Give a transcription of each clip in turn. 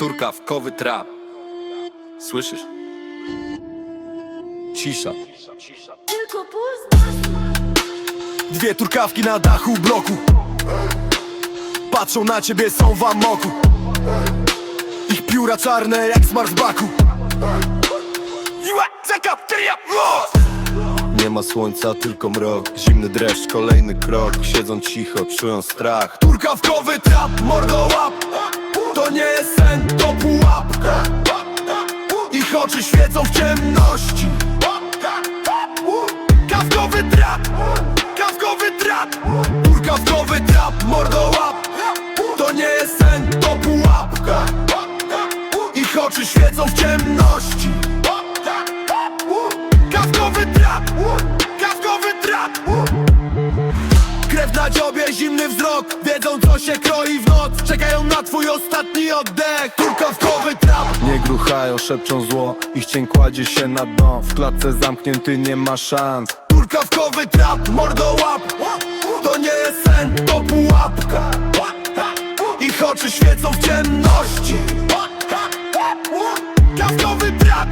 Turkawkowy trap. Słyszysz? Cisza. Tylko Dwie turkawki na dachu bloku. Patrzą na ciebie, są w amoku. Ich pióra czarne jak z Marsbaku Nie ma słońca, tylko mrok. Zimny dreszcz, kolejny krok. Siedzą cicho, czują strach. Turkawkowy trap, mordo łap To nie jest sen, to pułapka. Ich oczy świecą w ciemności. Kawkowy trap, kawkowy trap. Turkawkowy trap, mordo łap. To nie jest sen, to pułapka. Ich oczy świecą w ciemności. Kawkowy trap, na dziobie, zimny wzrok Wiedzą co się kroi w noc. Czekają na twój ostatni oddech. Turkawkowy trap. Nie gruchają, szepczą zło Ich cień kładzie się na dno. W klatce zamknięty nie ma szans. Turkawkowy trap, mordo łap. To nie jest sen, to pułapka. Ich oczy świecą w ciemności. Kawkowy trap,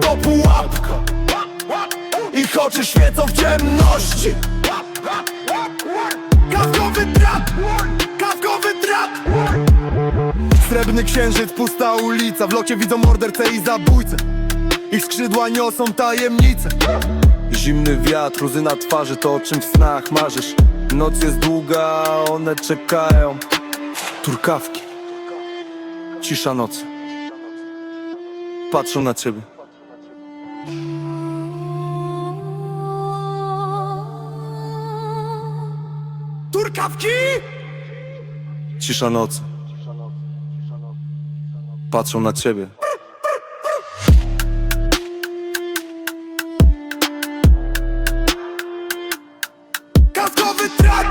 to pułapka. Ich oczy świecą w ciemności. Kawkowy trap, kawkowy trap. Srebrny księżyc, pusta ulica. W locie widzą mordercę i zabójcę. Ich skrzydła niosą tajemnice. Zimny wiatr, łzy na twarzy To o czym w snach marzysz. Noc jest długa, one czekają. Turkawki. Cisza nocy. Patrzą na ciebie Turkawki! Cisza nocy. Patrzą na ciebie. Kaskowy trakt!